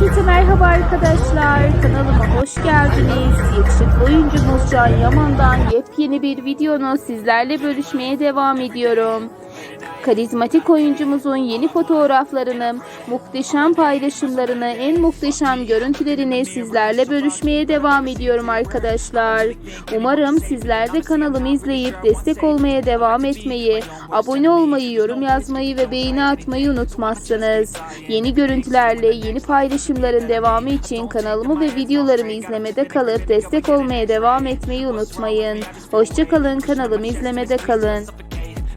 Herkese merhaba arkadaşlar. Kanalıma hoş geldiniz. Yakışıklı oyuncumuz Can Yaman'dan yepyeni bir videonu sizlerle bölüşmeye devam ediyorum. Karizmatik oyuncumuzun yeni fotoğraflarını, muhteşem paylaşımlarını, en muhteşem görüntülerini sizlerle bölüşmeye devam ediyorum arkadaşlar. Umarım sizler de kanalımı izleyip destek olmaya devam etmeyi, abone olmayı, yorum yazmayı ve beğeni atmayı unutmazsınız. Yeni görüntülerle yeni paylaşımların devamı için kanalımı ve videolarımı izlemede kalıp destek olmaya devam etmeyi unutmayın. Hoşçakalın kanalımı izlemede kalın.